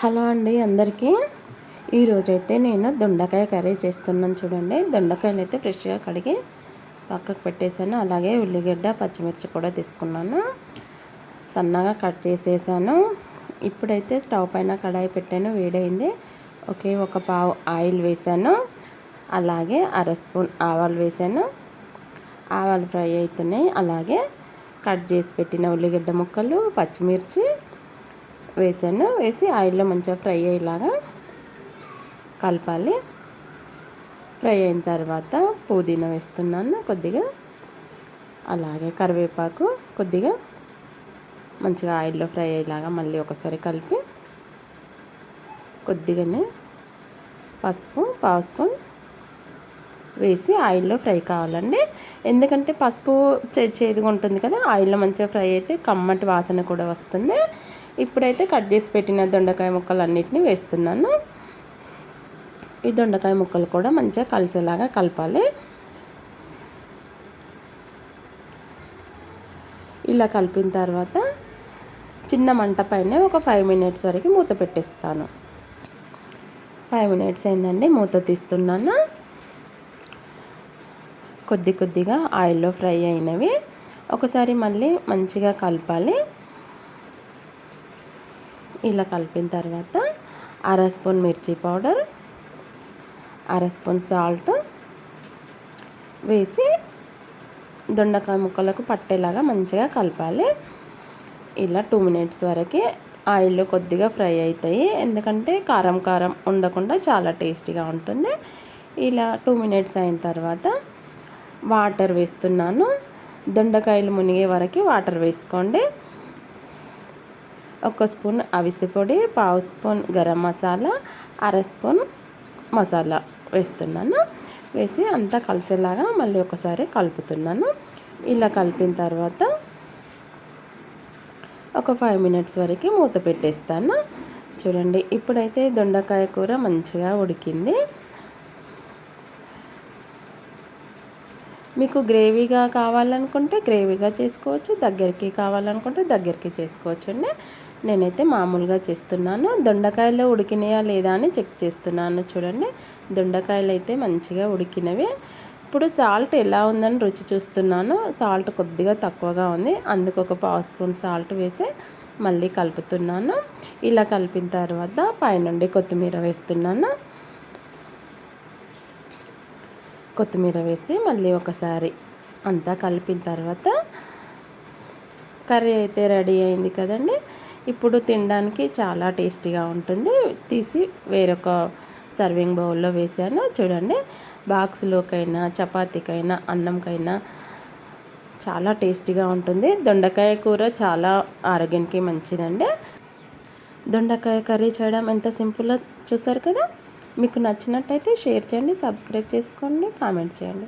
Hello అండి అందరికీ. ఈరోజైతే నేను దొండకాయ కర్రీ చేస్తున్నాను చూడండి. దొండకాయలు అయితే ఫ్రెష్గా కడిగి పక్కకు పెట్టేశాను. అలాగే ఉల్లిగడ్డ పచ్చిమిర్చి కూడా తీసుకున్నాను. సన్నగా కట్ చేసేసాను. ఇప్పుడైతే స్టవ్ పైన కడాయి పెట్టాను. వేడైంది. ఒకే ఒక పావు ఆయిల్ వేసాను. అలాగే అర స్పూన్ ఆవాలు వేసాను. ఆవాలు ఫ్రై అవుతున్నాయి. అలాగే కట్ చేసి పెట్టిన ఉల్లిగడ్డ ముక్కలు పచ్చిమిర్చి వేసాను. వేసి ఆయిల్లో మంచిగా ఫ్రై అయ్యేలాగా కలపాలి. ఫ్రై అయిన తర్వాత పుదీనా వేస్తున్నాను కొద్దిగా. అలాగే కరివేపాకు కొద్దిగా మంచిగా ఆయిల్లో ఫ్రై అయ్యేలాగా మళ్ళీ ఒకసారి కలిపి కొద్దిగానే పసుపు పావు స్పూన్ వేసి ఆయిల్లో ఫ్రై కావాలండి. ఎందుకంటే పసుపు చేదుగా ఉంటుంది కదా ఆయిల్లో మంచిగా ఫ్రై అయితే కమ్మటి వాసన కూడా వస్తుంది. ఇప్పుడైతే కట్ చేసి పెట్టిన దొండకాయ ముక్కలు అన్నిటిని వేస్తున్నాను. ఈ దొండకాయ ముక్కలు కూడా మంచిగా కలిసేలాగా కలపాలి. ఇలా కలిపిన తర్వాత చిన్న మంట పైన ఒక ఫైవ్ మినిట్స్ వరకు మూత పెట్టేస్తాను. ఫైవ్ మినిట్స్ అయిందండి మూత తీస్తున్నాను. కొద్ది కొద్దిగా ఆయిల్లో ఫ్రై అయినవి. ఒకసారి మళ్ళీ మంచిగా కలపాలి. ఇలా కలిపిన తర్వాత అర స్పూన్ మిర్చి పౌడర్ అర స్పూన్ సాల్ట్ వేసి దొండకాయ ముక్కలకు పట్టేలాగా మంచిగా కలపాలి. ఇలా టూ మినిట్స్ వరకు ఆయిల్లో కొద్దిగా ఫ్రై అవుతాయి. ఎందుకంటే కారం కారం ఉండకుండా చాలా టేస్టీగా ఉంటుంది. ఇలా టూ మినిట్స్ అయిన తర్వాత వాటర్ వేస్తున్నాను. దొండకాయలు మునిగే వరకు వాటర్ వేసుకోండి. ఒక స్పూన్ అవిసె పొడి పావు స్పూన్ గరం మసాలా అర స్పూన్ మసాలా వేస్తున్నాను. వేసి అంతా కలిసేలాగా మళ్ళీ ఒకసారి కలుపుతున్నాను. ఇలా కలిపిన తర్వాత ఒక ఫైవ్ మినిట్స్ వరకు మూత పెట్టేస్తాను. చూడండి ఇప్పుడైతే దొండకాయ కూర మంచిగా ఉడికింది. మీకు గ్రేవీగా కావాలనుకుంటే గ్రేవీగా చేసుకోవచ్చు దగ్గరికి కావాలనుకుంటే దగ్గరికి చేసుకోవచ్చు అండి. నేనైతే మామూలుగా చేస్తున్నాను. దొండకాయలు ఉడికినాయా లేదా అని చెక్ చేస్తున్నాను చూడండి. దొండకాయలు అయితే మంచిగా ఉడికినవి. ఇప్పుడు సాల్ట్ ఎలా ఉందని రుచి చూస్తున్నాను. సాల్ట్ కొద్దిగా తక్కువగా ఉంది. అందుకు ఒక పావు స్పూన్ సాల్ట్ వేసి మళ్ళీ కలుపుతున్నాను. ఇలా కలిపిన తర్వాత పైనుండి కొత్తిమీర వేస్తున్నాను. కొత్తిమీర వేసి మళ్ళీ ఒకసారి అంతా కలిపిన తర్వాత కర్రీ అయితే రెడీ అయింది కదండి. ఇప్పుడు తినడానికి చాలా టేస్టీగా ఉంటుంది. తీసి వేరొక సర్వింగ్ బౌల్లో వేసాను చూడండి బాక్స్లోకైనా చపాతీకైనా అన్నంకైనా చాలా టేస్టీగా ఉంటుంది. దొండకాయ కూర చాలా ఆరోగ్యానికి మంచిదండి. దొండకాయ కర్రీ చేయడం ఎంత సింపుల్లో చూసారు కదా? మీకు నచ్చినట్టయితే షేర్ చేయండి సబ్స్క్రైబ్ చేసుకోండి కామెంట్ చేయండి.